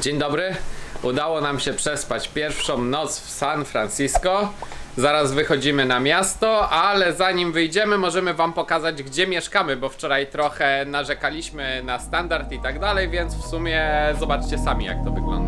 Dzień dobry. Udało nam się przespać pierwszą noc w San Francisco. Zaraz wychodzimy na miasto, ale zanim wyjdziemy, możemy Wam pokazać, gdzie mieszkamy, bo wczoraj trochę narzekaliśmy na standard i tak dalej, więc w sumie zobaczcie sami, jak to wygląda.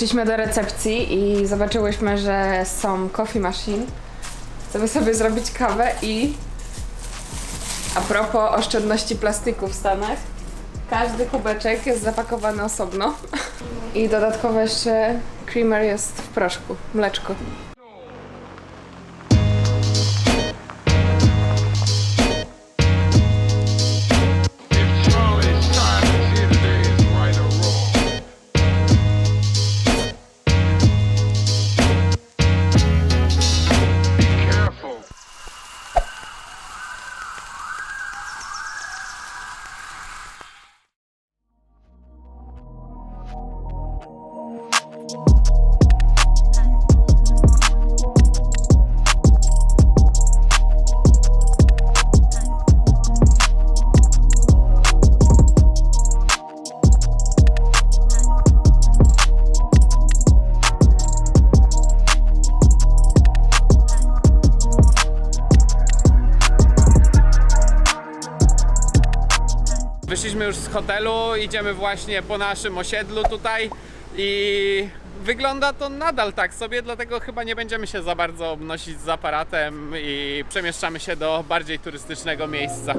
Zeszliśmy do recepcji i zobaczyłyśmy, że są coffee machine. Chcemy sobie zrobić kawę i a propos oszczędności plastiku w Stanach, każdy kubeczek jest zapakowany osobno. I dodatkowo jeszcze creamer jest w proszku, mleczko. Wyszliśmy już z hotelu, idziemy właśnie po naszym osiedlu tutaj i wygląda to nadal tak sobie, dlatego chyba nie będziemy się za bardzo obnosić z aparatem i przemieszczamy się do bardziej turystycznego miejsca.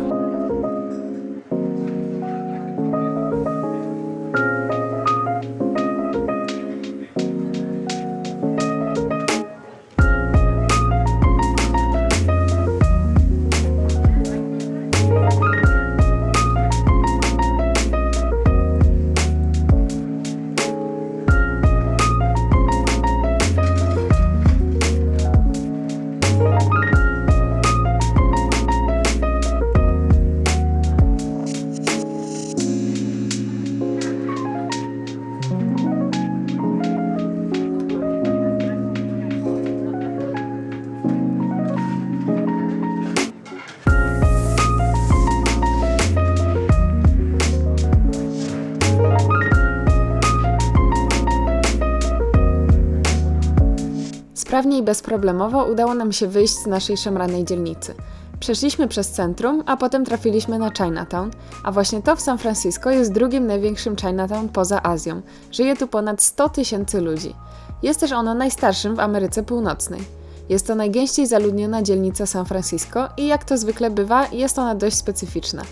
Sprawnie i bezproblemowo udało nam się wyjść z naszej szemranej dzielnicy. Przeszliśmy przez centrum, a potem trafiliśmy na Chinatown, a właśnie to w San Francisco jest drugim największym Chinatown poza Azją. Żyje tu ponad 100 tysięcy ludzi. Jest też ono najstarszym w Ameryce Północnej. Jest to najgęściej zaludniona dzielnica San Francisco i jak to zwykle bywa, jest ona dość specyficzna.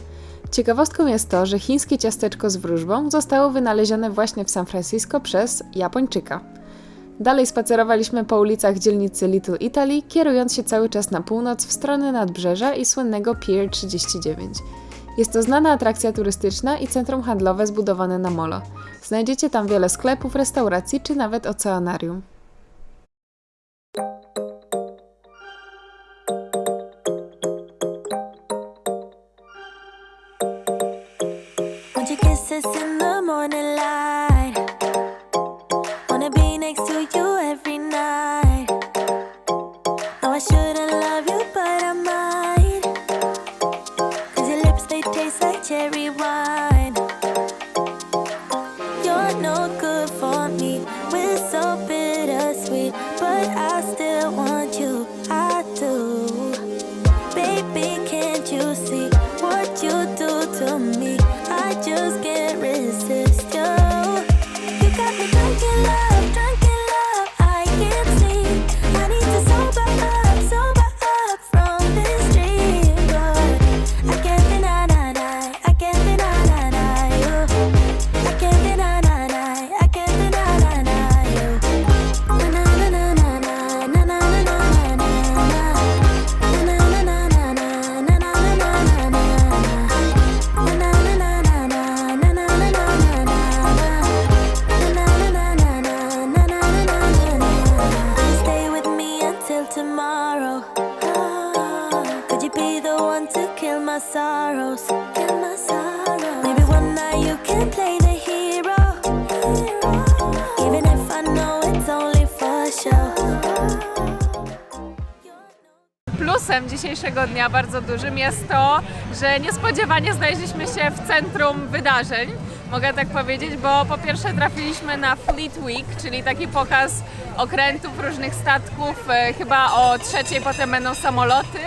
Ciekawostką jest to, że chińskie ciasteczko z wróżbą zostało wynalezione właśnie w San Francisco przez Japończyka. Dalej spacerowaliśmy po ulicach dzielnicy Little Italy, kierując się cały czas na północ w stronę nadbrzeża i słynnego Pier 39. Jest to znana atrakcja turystyczna i centrum handlowe zbudowane na molo. Znajdziecie tam wiele sklepów, restauracji czy nawet oceanarium. I Plusem dzisiejszego dnia bardzo dużym jest to, że niespodziewanie znaleźliśmy się w centrum wydarzeń. Mogę tak powiedzieć, bo po pierwsze trafiliśmy na Fleet Week, czyli taki pokaz okrętów różnych statków. E, Chyba o trzeciej potem będą samoloty.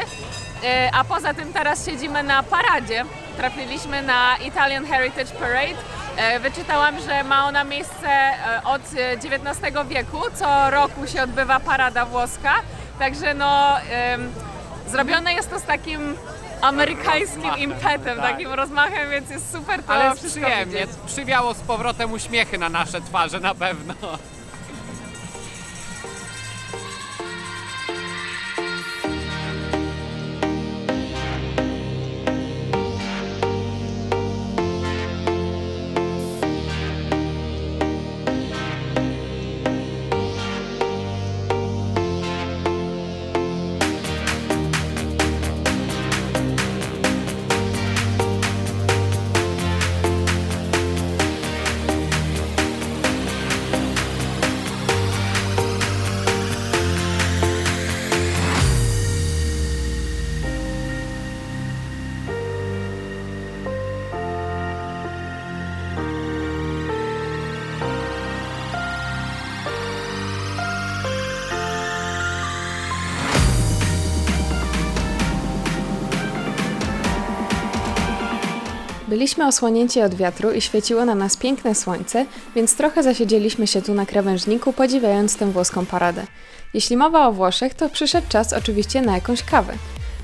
E, A poza tym teraz siedzimy na paradzie. Trafiliśmy na Italian Heritage Parade. E, Wyczytałam, że ma ona miejsce od XIX wieku. Co roku się odbywa parada włoska. Także no, zrobione jest to z takim amerykańskim Rozmachem, impetem, tak. takim rozmachem, więc jest super to Ale wszystko przyjemnie. widzieć. Przywiało z powrotem uśmiechy na nasze twarze na pewno. Byliśmy osłonięci od wiatru i świeciło na nas piękne słońce, więc trochę zasiedzieliśmy się tu na krawężniku, podziwiając tę włoską paradę. Jeśli mowa o Włoszech, to przyszedł czas oczywiście na jakąś kawę.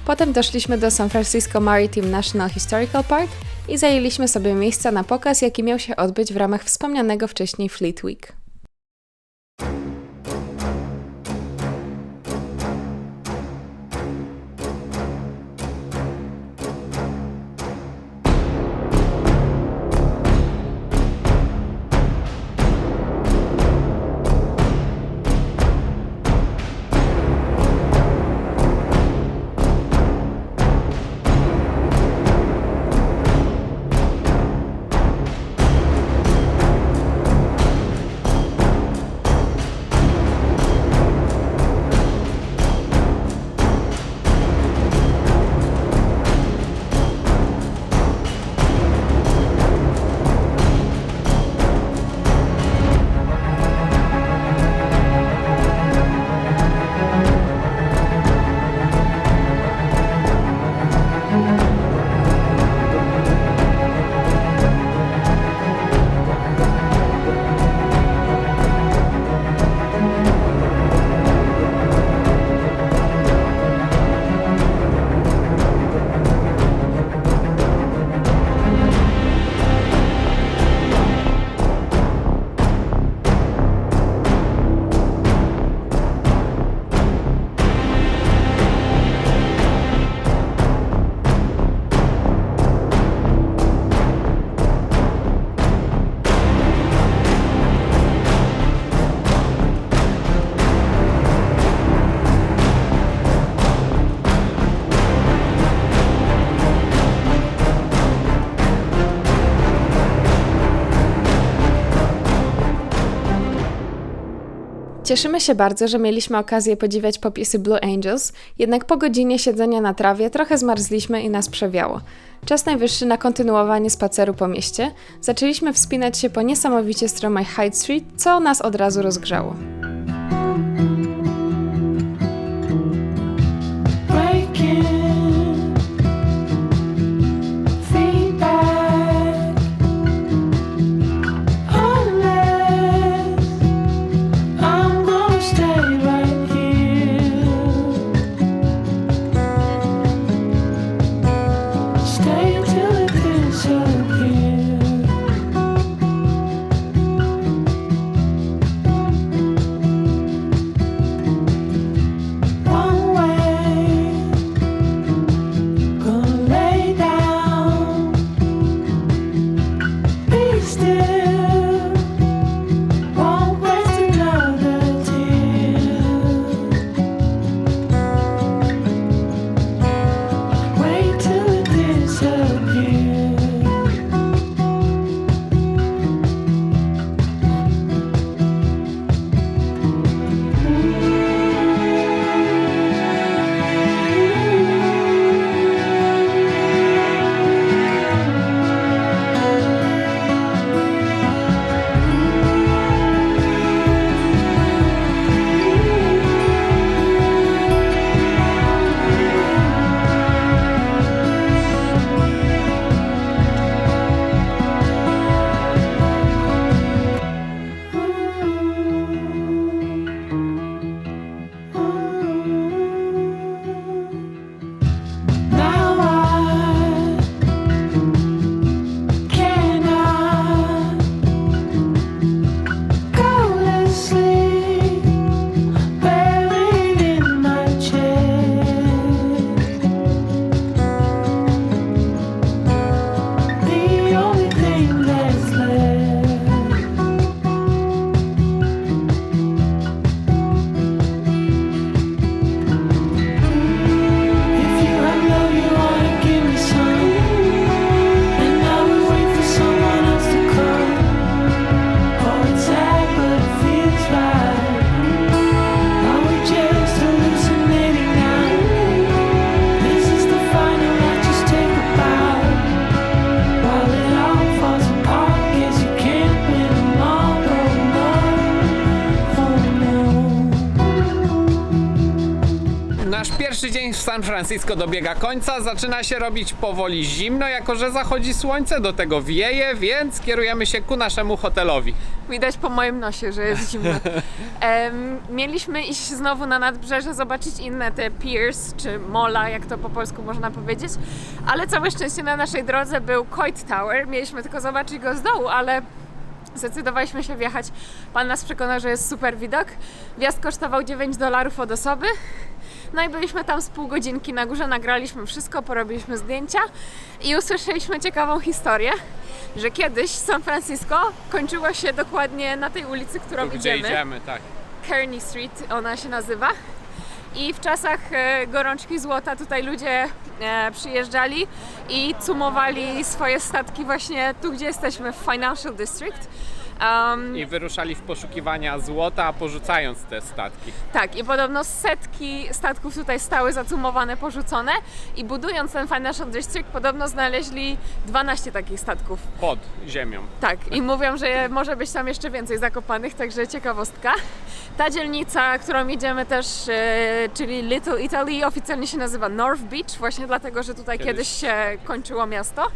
Potem doszliśmy do San Francisco Maritime National Historical Park i zajęliśmy sobie miejsca na pokaz, jaki miał się odbyć w ramach wspomnianego wcześniej Fleet Week. Cieszymy się bardzo, że mieliśmy okazję podziwiać popisy Blue Angels, jednak po godzinie siedzenia na trawie trochę zmarzliśmy i nas przewiało. Czas najwyższy na kontynuowanie spaceru po mieście. Zaczęliśmy wspinać się po niesamowicie stromej Hyde Street, co nas od razu rozgrzało. San Francisco dobiega końca, zaczyna się robić powoli zimno, jako że zachodzi słońce, do tego wieje, więc kierujemy się ku naszemu hotelowi. Widać po moim nosie, że jest zimno. Em, mieliśmy iść znowu na nadbrzeże, zobaczyć inne te piers, czy mola, jak to po polsku można powiedzieć, ale całe szczęście na naszej drodze był Coit Tower. Mieliśmy tylko zobaczyć go z dołu, ale zdecydowaliśmy się wjechać. Pan nas przekonał, że jest super widok. Wjazd kosztował 9 dolarów od osoby. No i byliśmy tam z pół godzinki na górze, nagraliśmy wszystko, porobiliśmy zdjęcia i usłyszeliśmy ciekawą historię, że kiedyś San Francisco kończyło się dokładnie na tej ulicy, którą Tu, gdzie idziemy. idziemy, tak. Kearney Street ona się nazywa. I w czasach e, gorączki złota tutaj ludzie e, przyjeżdżali i cumowali swoje statki właśnie tu, gdzie jesteśmy, w Financial District. Um, I wyruszali w poszukiwania złota, porzucając te statki. tak, i podobno setki statków tutaj stały zacumowane, porzucone i budując ten Financial District podobno znaleźli 12 takich statków. Pod ziemią. Tak, i mówią, że może być tam jeszcze więcej zakopanych, także ciekawostka. Ta dzielnica, którą idziemy też, e, czyli Little Italy, oficjalnie się nazywa North Beach, właśnie dlatego, że tutaj Kiedyś. kiedyś, się kończyło miasto.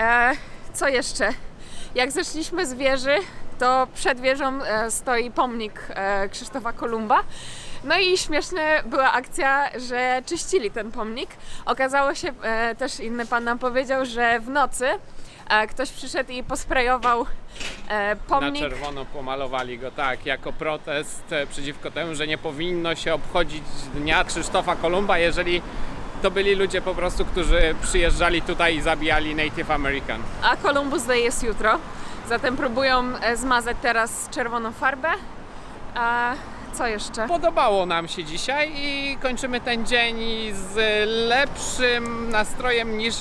E, co jeszcze? Jak zeszliśmy z wieży, to przed wieżą e, stoi pomnik e, Krzysztofa Kolumba. No i śmieszna była akcja, że czyścili ten pomnik. Okazało się, e, też inny pan nam powiedział, że w nocy ktoś przyszedł i posprejował pomnik. Na czerwono pomalowali go tak, jako protest przeciwko temu, że nie powinno się obchodzić Dnia Krzysztofa Kolumba, jeżeli to byli ludzie po prostu, którzy przyjeżdżali tutaj i zabijali Native American. A Columbus Day jest jutro, zatem próbują e, zmazać teraz czerwoną farbę. A co jeszcze? Podobało nam się dzisiaj i kończymy ten dzień z lepszym nastrojem niż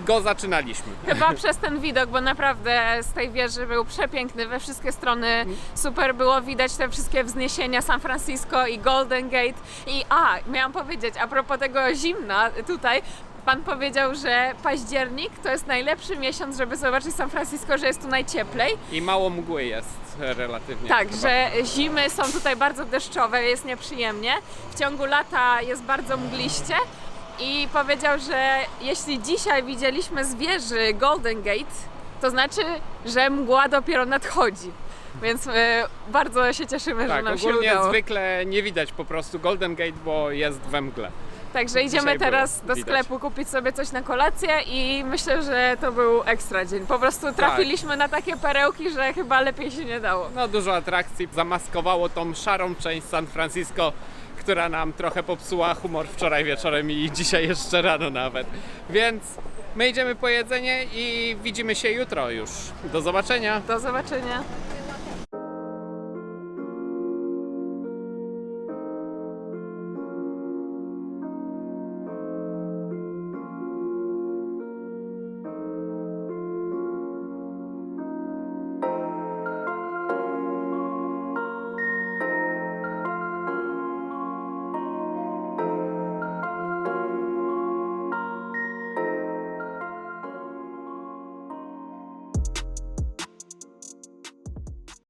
go zaczynaliśmy. Chyba przez ten widok, bo naprawdę z tej wieży był przepiękny we wszystkie strony. Super było widać te wszystkie wzniesienia San Francisco i Golden Gate. I a, miałam powiedzieć, a propos tego zimna tutaj, pan powiedział, że październik to jest najlepszy miesiąc, żeby zobaczyć San Francisco, że jest tu najcieplej. I mało mgły jest relatywnie. Tak, chyba. że zimy są tutaj bardzo deszczowe, jest nieprzyjemnie. W ciągu lata jest bardzo mgliście. I powiedział, że jeśli dzisiaj widzieliśmy z wieży Golden Gate, to znaczy, że mgła dopiero nadchodzi. Więc e, bardzo się cieszymy, że Tak, nam się udało. zwykle nie widać po prostu Golden Gate, bo jest we mgle. Także idziemy dzisiaj teraz do widać. sklepu kupić sobie coś na kolację i myślę, że to był ekstra dzień. Po prostu trafiliśmy na takie perełki, że chyba lepiej się nie dało. No dużo atrakcji zamaskowało tą szarą część San Francisco, która nam trochę popsuła humor wczoraj wieczorem i dzisiaj jeszcze rano nawet. Więc my idziemy po jedzenie i widzimy się jutro już. Do zobaczenia. Do zobaczenia.